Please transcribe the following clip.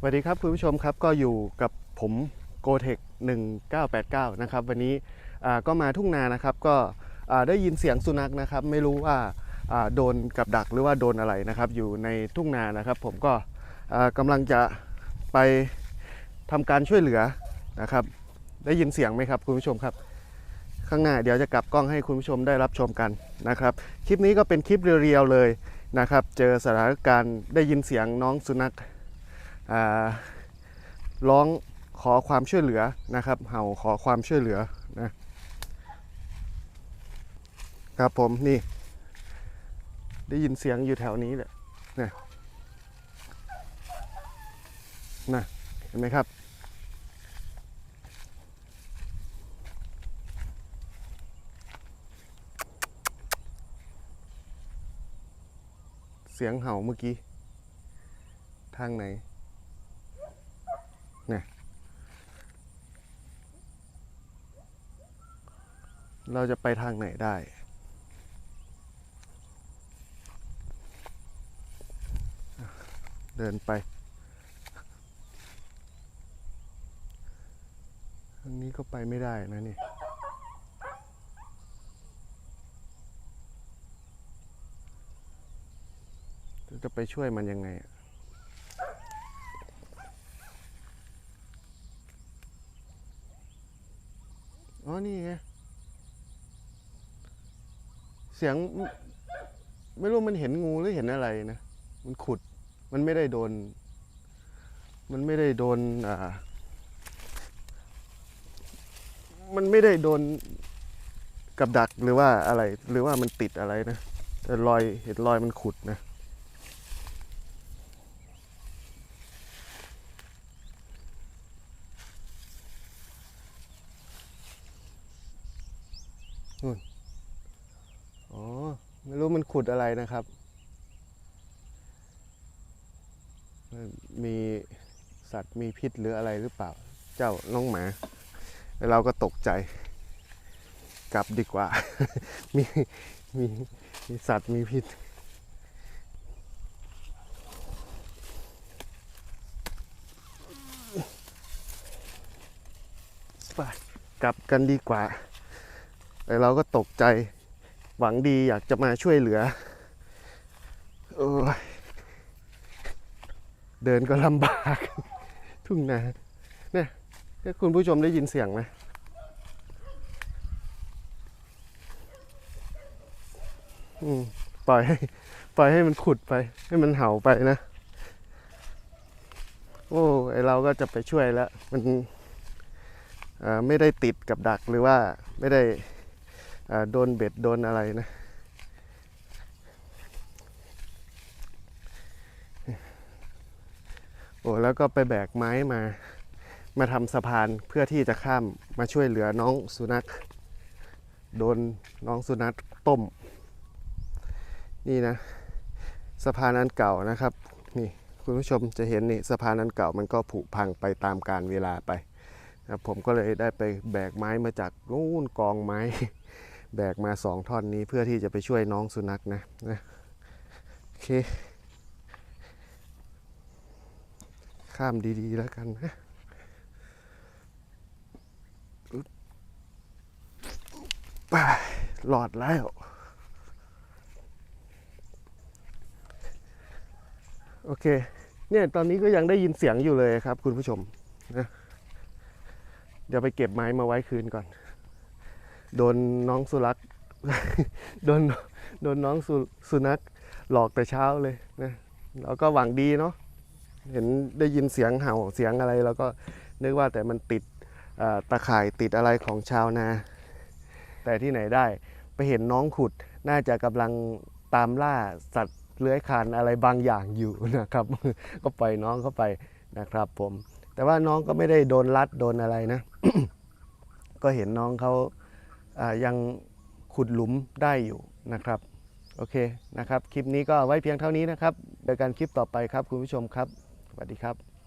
สวัสดีครับคุณผู้ชมครับก็อยู่กับผมโกเทค1989 นะครับ วันนี้ก็มาทุ่งนานะครับก็ได้ยินเสียงสุนัขนะครับ ไม่รู้ว่าโดนกับดักหรือว่าโดนอะไรนะครับ อยู่ในทุ่งนานะครับ ผมก็อ่ากำลังจะไปทำการช่วยเหลือนะครับ ได้ยินเสียงไหมครับคุณผู้ชมครับ ข้างหน้าเดี๋ยวจะกลับกล้องให้คุณผู้ชมได้รับชมกันนะครับ คลิปนี้ก็เป็นคลิปเรียวๆเลยนะครับ เจอสถานการณ์ได้ยินเสียงน้องสุนัข ร้องขอความช่วยเหลือนะครับ เห่าขอความช่วยเหลือนะครับผมนี่ ได้ยินเสียงอยู่แถวนี้แหละนี่ยนะเห็นไหมครับเสียงเห่าเมื่อกี้ ทางไหน เราจะไปทางไหนได้ เดินไปทางนี้ก็ไปไม่ได้นะนี่จะไปช่วยมันยังไงอ๋อ นี่ไง เสียง ไม่รู้มันเห็นงูหรือเห็นอะไรนะมันขุดมันไม่ได้โดน มันไม่ได้โดนอ่ามันไม่ได้โดนกับดักหรือว่าอะไร หรือว่ามันติดอะไรนะแต่รอยเห็นรอยมันขุดนะอ๋อ ไม่รู้มันขุดอะไรนะครับ มีสัตว์มีพิษหรืออะไรหรือเปล่า เจ้าน้องหมา แล้วเราก็ตกใจ กลับดีกว่า มีมีมีสัตว์มีพิษไปกลับกันดีกว่า แต่เราก็ตกใจ หวังดีอยากจะมาช่วยเหลือโอ้ยเดินก็ลำบาก ทุ่งนาเนี่ยเนี่ยคุณผู้ชมได้ยินเสียงไหมอืมปล่อยให้ปล่อยให้มันขุดไป ให้มันเห่าไปนะ โอ้ไอเราก็จะไปช่วยแล้ว มันอ่าไม่ได้ติดกับดักหรือว่าไม่ได้ โดนเบ็ดโดนอะไรนะโอ้แล้วก็ไปแบกไม้มา มาทำสะพานเพื่อที่จะข้ามมาช่วยเหลือน้องสุนัข โดนน้องสุนัขต้ม นี่นะ สะพานอันเก่านะครับ นี่คุณผู้ชมจะเห็นนี่สะพานอันเก่ามันก็ผุพังไปตามกาลเวลาไปนะผมก็เลยได้ไปแบกไม้มาจากนู่นกองไม้ แบกมาสองท่อนนี้เพื่อที่จะไปช่วยน้องสุนัขนะนะโอเค ข้ามดี ๆ แล้วกันนะไปหลอดแล้วโอเค เนี่ยตอนนี้ก็ยังได้ยินเสียงอยู่เลยครับคุณผู้ชมนะ เดี๋ยวไปเก็บไม้มาไว้คืนก่อน โดนน้องสุรักโดนโดนน้องสุสุนัขหลอกแต่เช้าเลยนะเราก็หวังดีเนาะเห็นได้ยินเสียงเห่าเสียงอะไรเราก็นึกว่าแต่มันติดตะข่ายติดอะไรของชาวนา แต่ที่ไหนได้ไปเห็นน้องขุดน่าจะกำลังตามล่าสัตว์เลื้อยคลานอะไรบางอย่างอยู่นะครับ ก็ปล่อยน้องเข้าไปนะครับผม แต่ว่าน้องก็ไม่ได้โดนรัดโดนอะไรนะ ก็เห็นน้องเขา ยังขุดหลุมได้อยู่นะครับโอเคนะครับ คลิปนี้ก็ไว้เพียงเท่านี้นะครับเจอกันคลิปต่อไปครับคุณผู้ชมครับ สวัสดีครับ